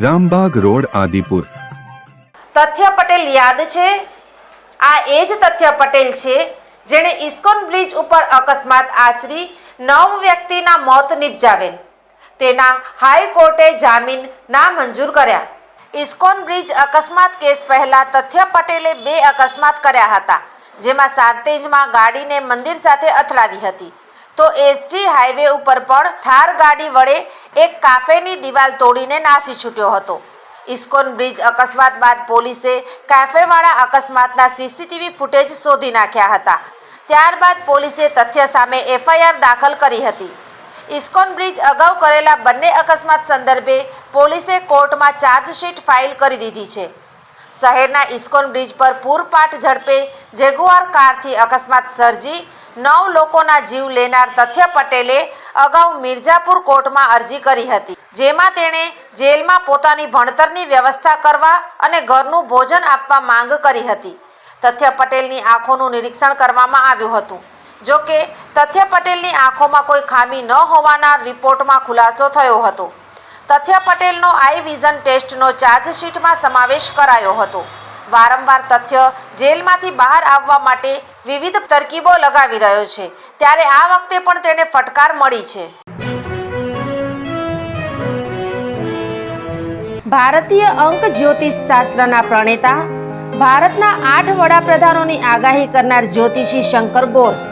Rambagh road, Adipur. Tathya Patel યાદ છે? આ એ જ તથ્ય પટેલ છે, જેણે ઇસ્કોન બ્રિજ ઉપર અકસ્માત આચરી નવ વ્યક્તિના મોત નિપજાવેલ. તેના હાઈકોર્ટે જામીન નામંજૂર કર્યા. ઇસ્કોન બ્રિજ અકસ્માત કેસ પહેલા તથ્ય પટેલે બે અકસ્માત કર્યા હતા, જેમાં સાંતેજમાં ગાડીને મંદિર સાથે અથડાવી હતી. તો એસજી હાઈવે ઉપર પણ થાર ગાડી વડે એક કાફેની દિવાલ તોડીને નાસી છૂટ્યો હતો. ઇસ્કોન બ્રિજ અકસ્માત બાદ પોલીસે કાફેવાળા અકસ્માતના સીસીટીવી ફૂટેજ શોધી નાખ્યા હતા. ત્યારબાદ પોલીસે તથ્ય સામે એફઆઈઆર દાખલ કરી હતી. ઇસ્કોન બ્રિજ અગાઉ કરેલા બંને અકસ્માત સંદર્ભે પોલીસે કોર્ટમાં ચાર્જશીટ ફાઇલ કરી દીધી છે. શહેરના ઇસ્કોન બ્રિજ પર પૂરપાટ ઝડપે જેગુઆર કારથી અકસ્માત સર્જી નવ લોકોના જીવ લેનાર તથ્ય પટેલે અગાઉ મિર્જાપુર કોર્ટમાં અરજી કરી હતી, જેમાં તેણે જેલમાં પોતાની ભણતરની વ્યવસ્થા કરવા અને ઘરનું ભોજન આપવા માંગ કરી હતી. તથ્ય પટેલની આંખોનું નિરીક્ષણ કરવામાં આવ્યું હતું. જો કે તથ્ય પટેલની આંખોમાં કોઈ ખામી ન હોવાના રિપોર્ટમાં ખુલાસો થયો હતો. તથ્ય પટેલનો આઈ વિઝન ટેસ્ટનો ચાર્જશીટમાં સમાવેશ કરાયો હતો. વારંવાર તથ્ય જેલમાંથી બહાર આવવા માટે વિવિધ તરકીબો લગાવી રહ્યો છે. ત્યારે આ વખતે પણ તેને ફટકાર મળી છે. ભારતીય અંક જ્યોતિષ શાસ્ત્રના પ્રણેતા, ભારતના આઠ વડાપ્રધાનોની આગાહી કરનાર જ્યોતિષી શંકર ગોર